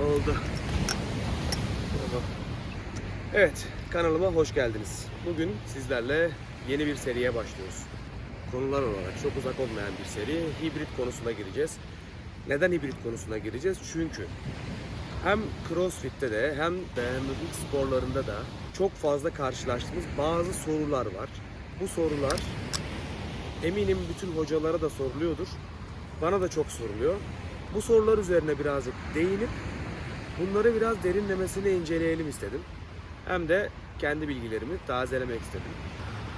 Oldu. Evet, kanalıma hoş geldiniz. Bugün sizlerle yeni bir seriye başlıyoruz. Konular olarak çok uzak olmayan bir seri. Hibrit konusuna gireceğiz. Neden hibrit konusuna gireceğiz? Çünkü hem CrossFit'te de hem dayanıklılık sporlarında da çok fazla karşılaştığımız bazı sorular var. Bu sorular eminim bütün hocalara da soruluyordur. Bana da çok soruluyor. Bu sorular üzerine birazcık değinip bunları biraz derinlemesine inceleyelim istedim. Hem de kendi bilgilerimi tazelemek istedim.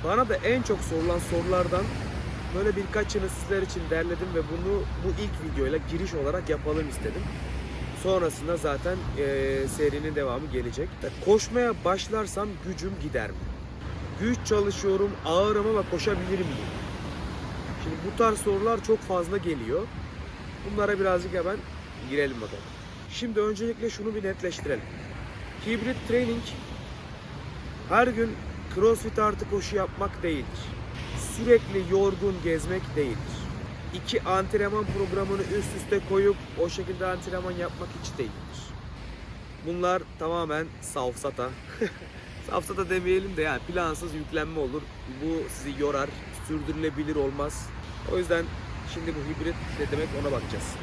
Bana da en çok sorulan sorulardan böyle birkaçını sizler için derledim ve bunu bu ilk videoyla giriş olarak yapalım istedim. Sonrasında zaten eee, serinin devamı gelecek. Koşmaya başlarsam gücüm gider mi? Güç çalışıyorum, ağırım ama koşabilir miyim? Şimdi bu tarz sorular çok fazla geliyor. Bunlara birazcık hemen girelim bakalım. Şimdi öncelikle şunu bir netleştirelim. Hibrit training her gün crossfit artı koşu yapmak değildir. Sürekli yorgun gezmek değildir. İki antrenman programını üst üste koyup o şekilde antrenman yapmak hiç değildir. Bunlar tamamen safsata. safsata demeyelim de yani plansız yüklenme olur. Bu sizi yorar, sürdürülebilir olmaz. O yüzden şimdi bu hibrit ne demek ona bakacağız.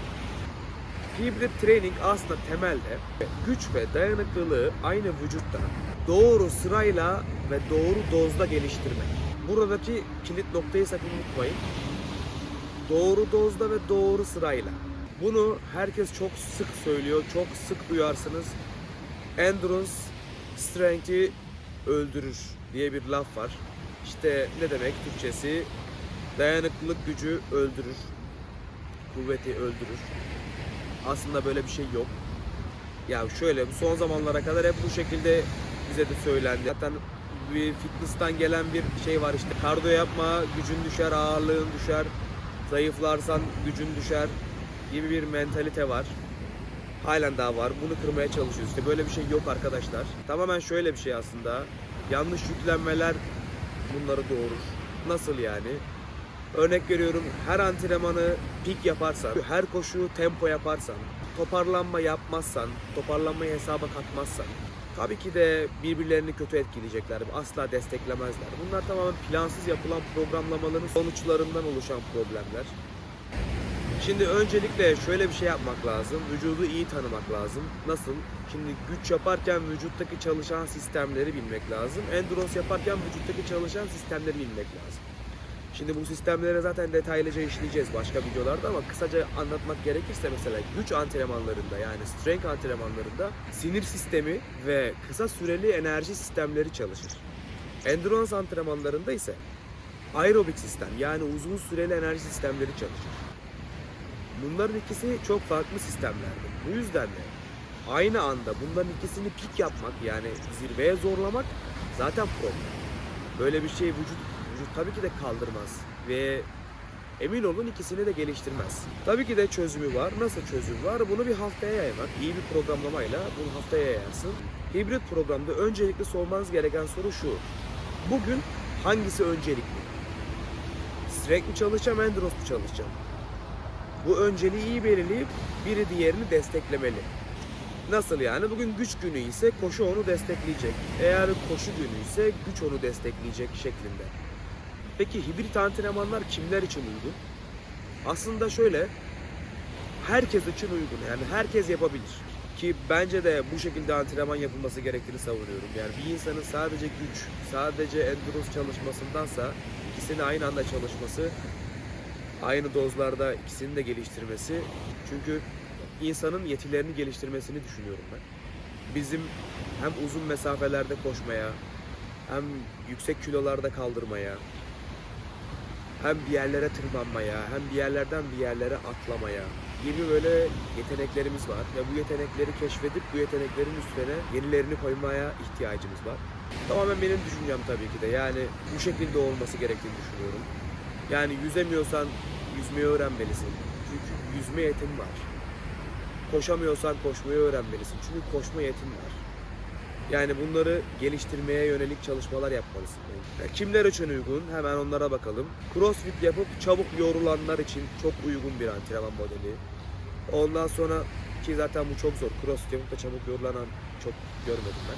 Hibrit training aslında temelde güç ve dayanıklılığı aynı vücutta doğru sırayla ve doğru dozda geliştirmek. Buradaki kilit noktayı sakın unutmayın. Doğru dozda ve doğru sırayla. Bunu herkes çok sık söylüyor, çok sık duyarsınız. Endurance strength'i öldürür diye bir laf var. İşte ne demek Türkçesi? Dayanıklılık gücü öldürür. Kuvveti öldürür. Aslında böyle bir şey yok. Ya şöyle son zamanlara kadar hep bu şekilde bize de söylendi. Zaten bir fitness'tan gelen bir şey var işte. Kardiyo yapma, gücün düşer, ağırlığın düşer. Zayıflarsan gücün düşer gibi bir mentalite var. Halen daha var. Bunu kırmaya çalışıyoruz. İşte böyle bir şey yok arkadaşlar. Tamamen şöyle bir şey aslında. Yanlış yüklenmeler bunları doğurur. Nasıl yani? Örnek veriyorum her antrenmanı pik yaparsan, her koşu tempo yaparsan, toparlanma yapmazsan, toparlanmayı hesaba katmazsan tabii ki de birbirlerini kötü etkileyecekler. Asla desteklemezler. Bunlar tamamen plansız yapılan programlamaların sonuçlarından oluşan problemler. Şimdi öncelikle şöyle bir şey yapmak lazım. Vücudu iyi tanımak lazım. Nasıl? Şimdi güç yaparken vücuttaki çalışan sistemleri bilmek lazım. Endurance yaparken vücuttaki çalışan sistemleri bilmek lazım. Şimdi bu sistemlere zaten detaylıca işleyeceğiz başka videolarda ama kısaca anlatmak gerekirse mesela güç antrenmanlarında yani strength antrenmanlarında sinir sistemi ve kısa süreli enerji sistemleri çalışır. Endurance antrenmanlarında ise aerobik sistem yani uzun süreli enerji sistemleri çalışır. Bunların ikisi çok farklı sistemlerdir. Bu yüzden de aynı anda bunların ikisini pik yapmak yani zirveye zorlamak zaten problem. Böyle bir şey vücut, vücut tabii ki de kaldırmaz ve emin olun ikisini de geliştirmez. Tabii ki de çözümü var. Nasıl çözüm var? Bunu bir haftaya yaymak. iyi bir programlamayla bunu haftaya yayarsın. Hibrit programda öncelikle sormanız gereken soru şu. Bugün hangisi öncelikli? Strength mi çalışacağım, endurance mu çalışacağım? Bu önceliği iyi belirleyip biri diğerini desteklemeli. Nasıl yani? Bugün güç günü ise koşu onu destekleyecek. Eğer koşu günü ise güç onu destekleyecek şeklinde. Peki hibrit antrenmanlar kimler için uygun? Aslında şöyle, herkes için uygun. Yani herkes yapabilir. Ki bence de bu şekilde antrenman yapılması gerektiğini savunuyorum. Yani bir insanın sadece güç, sadece endurance çalışmasındansa ikisini aynı anda çalışması aynı dozlarda ikisini de geliştirmesi. Çünkü insanın yetilerini geliştirmesini düşünüyorum ben. Bizim hem uzun mesafelerde koşmaya, hem yüksek kilolarda kaldırmaya, hem bir yerlere tırmanmaya, hem bir yerlerden bir yerlere atlamaya gibi böyle yeteneklerimiz var ve bu yetenekleri keşfedip bu yeteneklerin üstüne yenilerini koymaya ihtiyacımız var. Tamamen benim düşüncem tabii ki de yani bu şekilde olması gerektiğini düşünüyorum. Yani yüzemiyorsan yüzmeyi öğrenmelisin. Çünkü yüzme yetin var. Koşamıyorsan koşmayı öğrenmelisin. Çünkü koşma yetin var. Yani bunları geliştirmeye yönelik çalışmalar yapmalısın. Ya Kimler için uygun? Hemen onlara bakalım. Crossfit yapıp çabuk yorulanlar için çok uygun bir antrenman modeli. Ondan sonra ki zaten bu çok zor. Crossfit yapıp da çabuk yorulanan çok görmedim ben.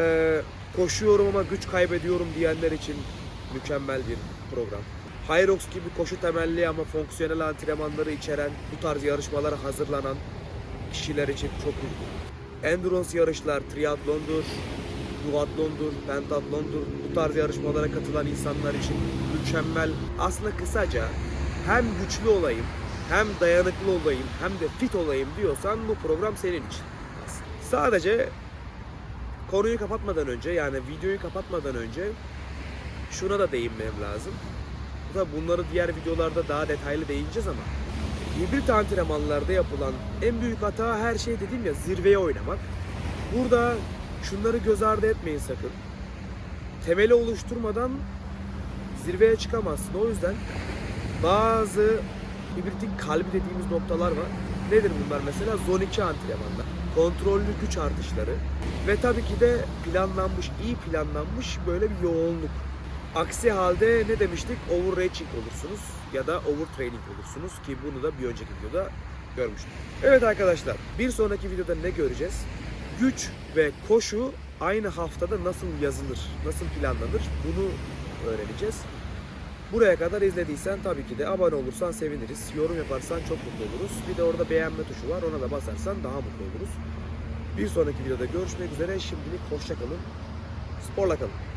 Ee, koşuyorum ama güç kaybediyorum diyenler için mükemmel bir program. Hyrox gibi koşu temelli ama fonksiyonel antrenmanları içeren bu tarz yarışmalara hazırlanan kişiler için çok uygun. Endurance yarışlar, triatlondur, duatlondur, pentatlondur bu tarz yarışmalara katılan insanlar için mükemmel. Aslında kısaca hem güçlü olayım, hem dayanıklı olayım, hem de fit olayım diyorsan bu program senin için. Sadece konuyu kapatmadan önce yani videoyu kapatmadan önce şuna da değinmem lazım. Tabi bunları diğer videolarda daha detaylı değineceğiz ama hibrit antrenmanlarda yapılan en büyük hata her şey dediğim ya zirveye oynamak. Burada şunları göz ardı etmeyin sakın. Temeli oluşturmadan zirveye çıkamazsın. O yüzden bazı hibritin kalbi dediğimiz noktalar var. Nedir bunlar mesela? Zone 2 antrenmanlar, kontrollü güç artışları ve tabii ki de planlanmış, iyi planlanmış böyle bir yoğunluk. Aksi halde ne demiştik? Overreaching olursunuz ya da overtraining olursunuz ki bunu da bir önceki videoda görmüştük. Evet arkadaşlar bir sonraki videoda ne göreceğiz? Güç ve koşu aynı haftada nasıl yazılır, nasıl planlanır bunu öğreneceğiz. Buraya kadar izlediysen tabii ki de abone olursan seviniriz. Yorum yaparsan çok mutlu oluruz. Bir de orada beğenme tuşu var. Ona da basarsan daha mutlu oluruz. Bir sonraki videoda görüşmek üzere. Şimdilik hoşça kalın. Sporla kalın.